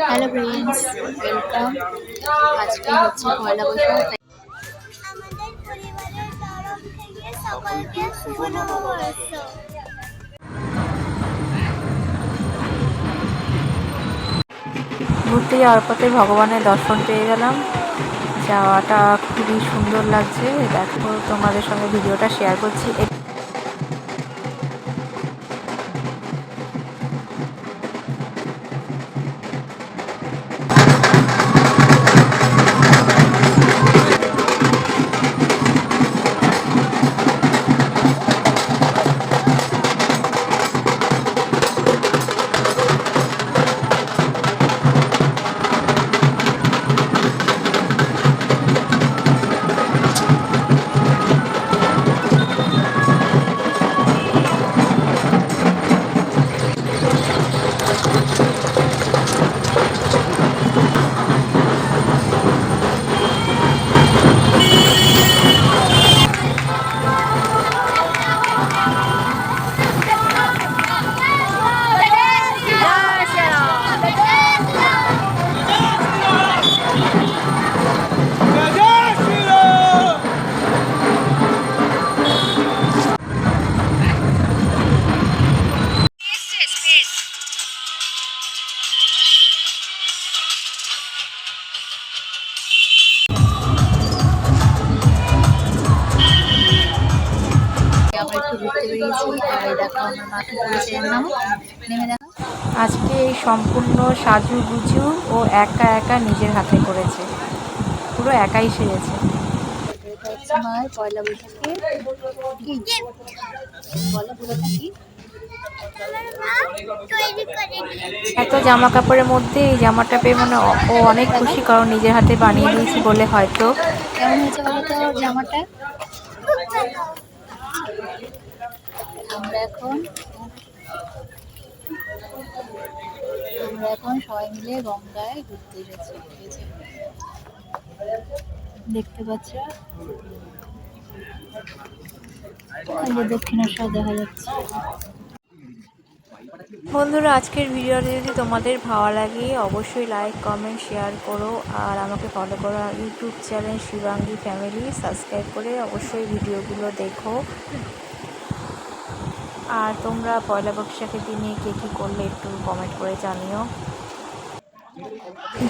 Hello friends welcome আজকে হচ্ছে পয়লা বৈশাখ তাই আমাদের পরিবারের তরফ থেকে সকলকে শুভ নববর্ষ। ঘুরতে যাওয়ার পথে ভগবানের দর্শন পেয়ে গেলাম। যাওয়াটা খুবই সুন্দর লাগছে। দেখো তোমাদের সঙ্গে ভিডিওটা শেয়ার করছি। ঘুরতে বেরিয়েছি আর দেখো আমার মা কি করেছে নেমে দেখো আজকে এই সম্পূর্ণ সাজু গুজু ও একা একা নিজের হাতে করেছে। পুরো একাই সেরেছে এটা পয়লা বৈশাখে বলো পুরোটা কি? তৈরি করে নিয়েছি এত জামা কাপড়ের মধ্যে এই জামাটা পেয়ে মানে ও- অনেক খুশি কারণ নিজের হাতে বানিয়ে দিয়েছি বলে হয়তো কেমন হয়েছে বলো তো জামাটা আমরা এখন আমরা এখন সবাই মিলে গঙ্গায় ঘুরতে এসেছি। দেখতে পাচ্ছ? দক্ষিণেশ্বর দেখা যাচ্ছে। বন্ধুরা, আজকের ভিডিওটি যদি তোমাদের ভালো লাগে, অবশ্যই লাইক কমেন্ট শেয়ার করো আর আমাকে ফলো করো YouTube channel Shivangi family subscribe করে অবশ্যই ভিডিওগুলো দেখো। আর তোমরা পয়লা বৈশাখের দিনে কে কী করলে একটু কমেন্ট করে জানিও।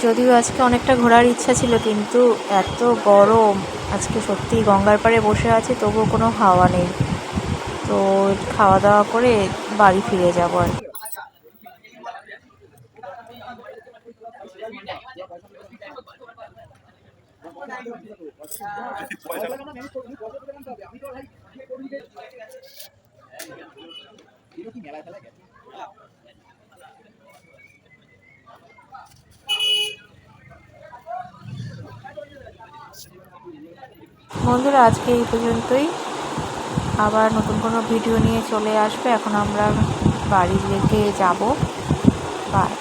যদিও আজকে অনেকটা ঘোরার ইচ্ছা ছিল, কিন্তু এত গরম। আজকে সত্যি গঙ্গার পাড়ে বসে আছে, তবুও কোনো হাওয়া নেই। তো খাওয়া দাওয়া করে বাড়ি ফিরে যাব আর কি। বন্ধুরা, আজকে এই পর্যন্তই। আবার নতুন কোনো ভিডিও নিয়ে চলে আসবে। এখন আমরা বাড়ি দিকে যাব। বাই